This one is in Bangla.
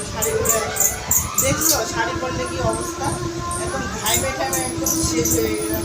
পরে শাড়ি পরে আসো। দেখছ, শাড়ি পরলে কি অবস্থা? এখন ঘাইমে ঘাইমে একদম শেষ হয়ে গেলাম।